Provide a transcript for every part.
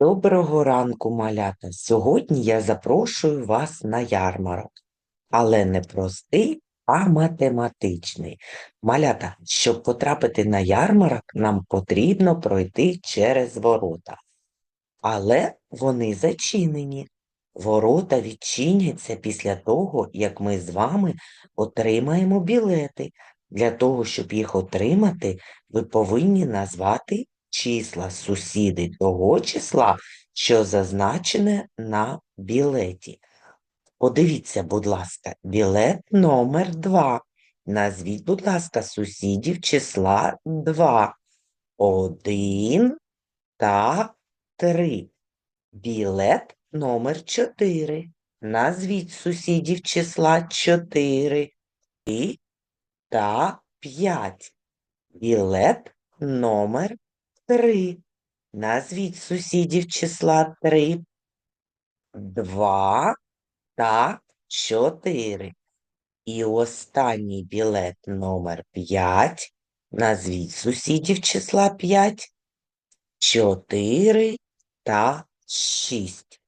Доброго ранку, малята! Сьогодні я запрошую вас на ярмарок, але не простий, а математичний. Малята, щоб потрапити на ярмарок, нам потрібно пройти через ворота. Але вони зачинені. Ворота відчиняться після того, як ми з вами отримаємо білети. Для того, щоб їх отримати, ви повинні назвати числа сусіди того числа, що зазначене на білеті. Подивіться, будь ласка, білет номер 2. Назвіть, будь ласка, сусідів числа 2. 1 та 3. Білет номер 4. Назвіть сусідів числа 4 і та 5. Білет номер 3. Назвіть сусідів числа 3, 2 та 4. І останній білет номер 5. Назвіть сусідів числа 5, 4 та 6.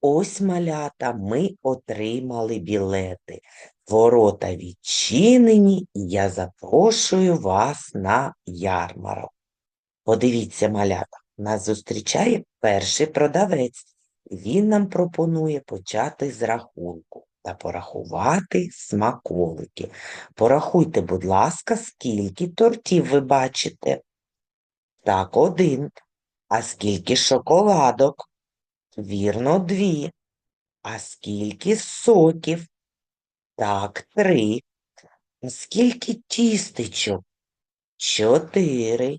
Ось малята ми отримали білети. Ворота відчинені, і я запрошую вас на ярмарок. Подивіться, малята, нас зустрічає перший продавець. Він нам пропонує почати з рахунку та порахувати смаколики. Порахуйте, будь ласка, скільки тортів ви бачите. Так, один. А скільки шоколадок? Вірно, дві. А скільки соків? Так, три. А скільки тістечок? Чотири.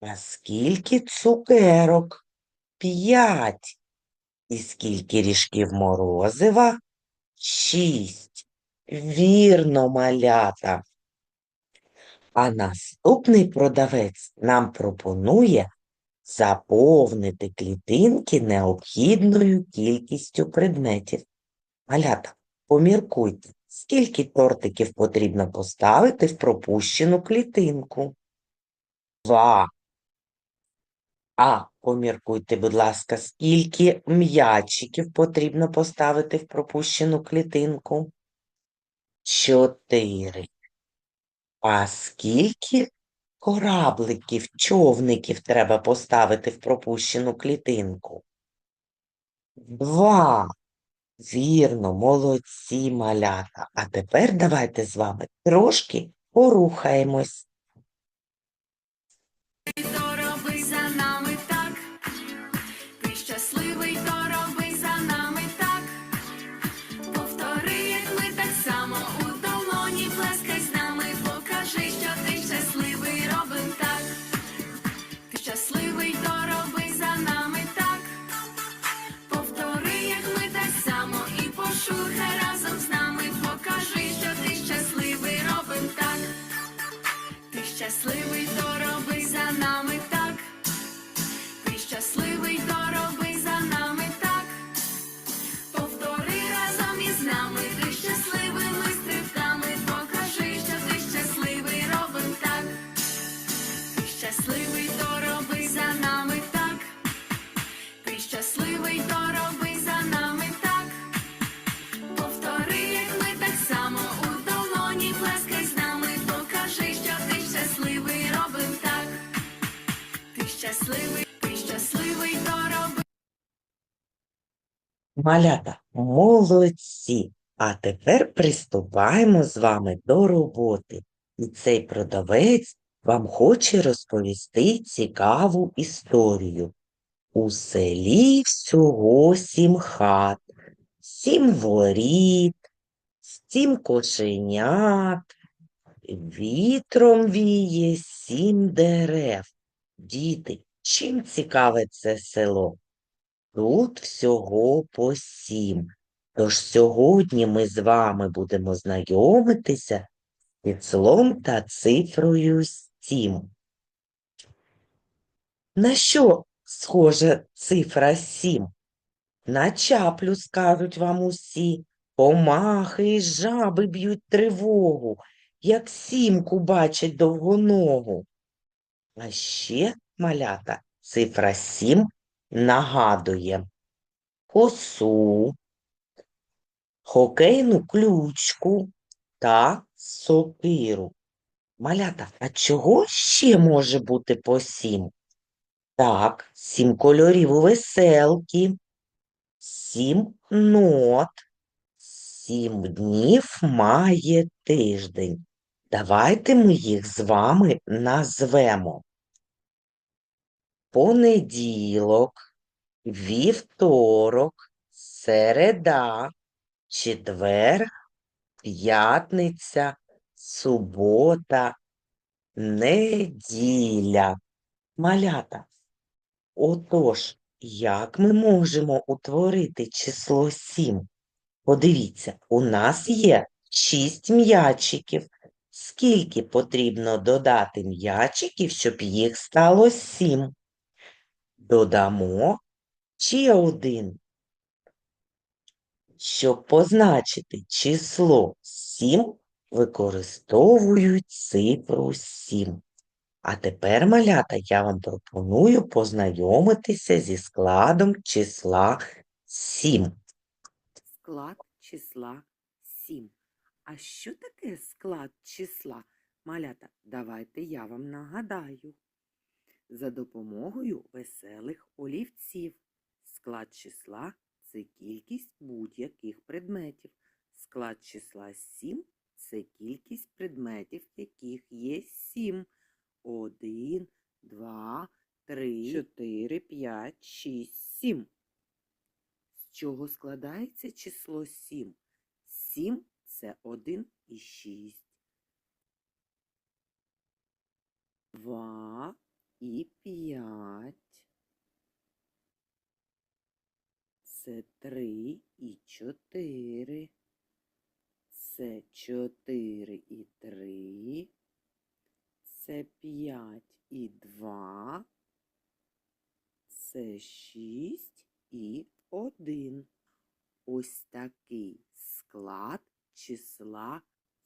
А скільки цукерок? П'ять. І скільки ріжків морозива? Шість. Вірно, малята. А наступний продавець нам пропонує заповнити клітинки необхідною кількістю предметів. Малята, поміркуйте, скільки тортиків потрібно поставити в пропущену клітинку. Два. А поміркуйте, будь ласка, скільки м'ячиків потрібно поставити в пропущену клітинку? Чотири. А скільки корабликів, човників треба поставити в пропущену клітинку? Два. Вірно, молодці малята. А тепер давайте з вами трошки порухаємось. Само у долоні плескай з нами, покажи, що ти щасливий, робим так. Ти щасливий, то роби за нами так. Повтори, як ми так само, і пошухай разом з нами, покажи, що ти щасливий, робим так. Ти щасливий, то роби за нами Малята, молодці! А тепер приступаємо з вами до роботи. І цей продавець вам хоче розповісти цікаву історію. У селі всього сім хат, сім воріт, сім кошенят, вітром віє сім дерев. Діти, чим цікаве це село? Тут всього по сім. Тож сьогодні ми з вами будемо знайомитися з числом та цифрою сім. На що схожа цифра сім? На чаплю скажуть вам усі. Помахи і жаби б'ють тривогу, як сімку бачать довгоногу. А ще, малята, цифра сім нагадує косу, хокейну ключку та сокиру. Малята, а чого ще може бути по сім? Так, сім кольорів у веселки, сім нот, сім днів має тиждень. Давайте ми їх з вами назвемо. Понеділок, вівторок, середа, четвер, п'ятниця, субота, неділя. Малята. Отож, як ми можемо утворити число 7? Подивіться, у нас є 6 м'ячиків. Скільки потрібно додати м'ячиків, щоб їх стало 7? Додамо ще один. Щоб позначити число 7, використовують цифру 7. А тепер, малята, я вам пропоную познайомитися зі складом числа 7. Склад числа 7. А що таке склад числа? Малята, давайте я вам нагадаю. За допомогою веселих олівців. Склад числа це кількість будь-яких предметів. Склад числа 7 це кількість предметів, яких є 7. 1, 2, 3, 4, 5, 6, 7. З чого складається число 7? 7 – це 1 і 6. 2 і 5. Це 3 і 4. Це 4 і 3. Це 5 і 2. Це 6 і 1. Ось такий склад числа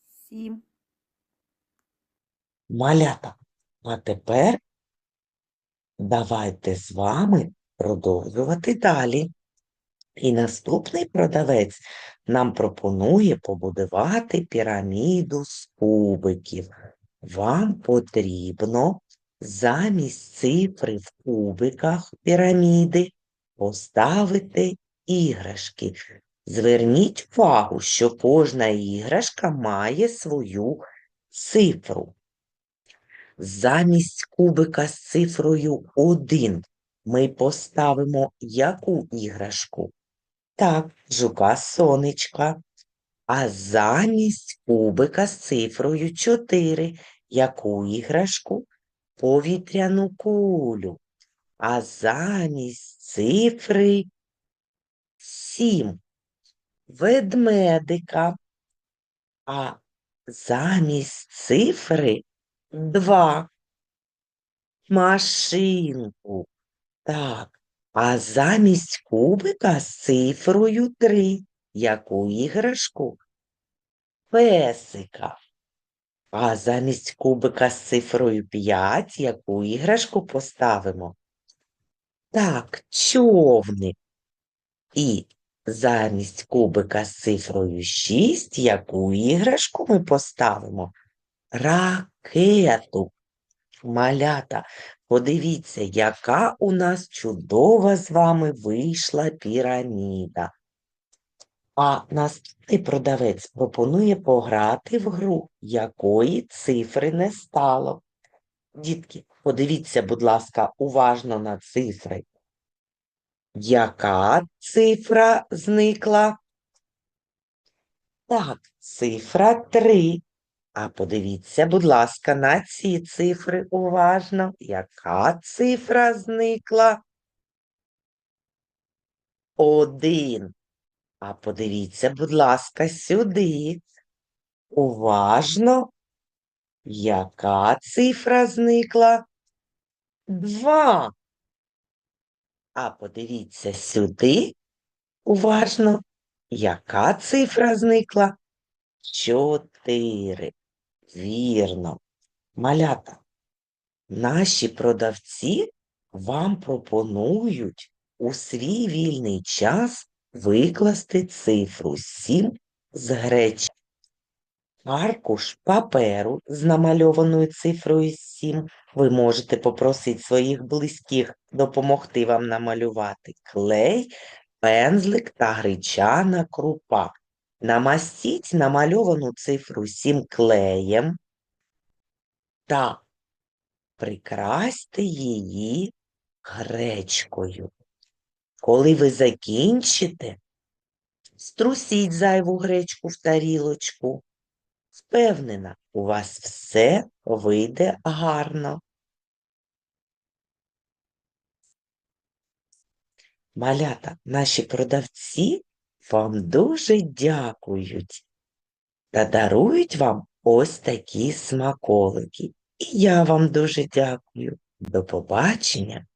7. Малята, а тепер давайте з вами продовжувати далі. І наступний продавець нам пропонує побудувати піраміду з кубиків. Вам потрібно замість цифри в кубиках піраміди поставити іграшки. Зверніть увагу, що кожна іграшка має свою цифру. Замість кубика з цифрою 1 ми поставимо яку іграшку? Так, жука сонечка. А замість кубика з цифрою 4 яку іграшку? Повітряну кулю. А замість цифри 7 ведмедика. А замість цифри 2 машинку. Так, а замість кубика з цифрою 3 яку іграшку? Песика. А замість кубика з цифрою 5 яку іграшку поставимо? Так, човник. І замість кубика з цифрою 6 яку іграшку ми поставимо? Ракету. Малята, подивіться, яка у нас чудова з вами вийшла піраміда. А наступний продавець пропонує пограти в гру, якої цифри не стало. Дітки, подивіться, будь ласка, уважно на цифри. Яка цифра зникла? Так, цифра 3. А подивіться, будь ласка, на ці цифри уважно. Яка цифра зникла? Один. А подивіться, будь ласка, сюди. Уважно. Яка цифра зникла? Два. А подивіться сюди. Уважно. Яка цифра зникла? Чотири. Вірно. Малята, наші продавці вам пропонують у свій вільний час викласти цифру 7 з гречки. Аркуш паперу з намальованою цифрою 7 ви можете попросити своїх близьких допомогти вам намалювати клей, пензлик та гречана крупа. Намастіть намальовану цифру 7 клеєм та прикрасьте її гречкою. Коли ви закінчите, струсіть зайву гречку в тарілочку. Впевнена, у вас все вийде гарно. Малята, наші продавці вам дуже дякують та дарують вам ось такі смаколики. І я вам дуже дякую. До побачення.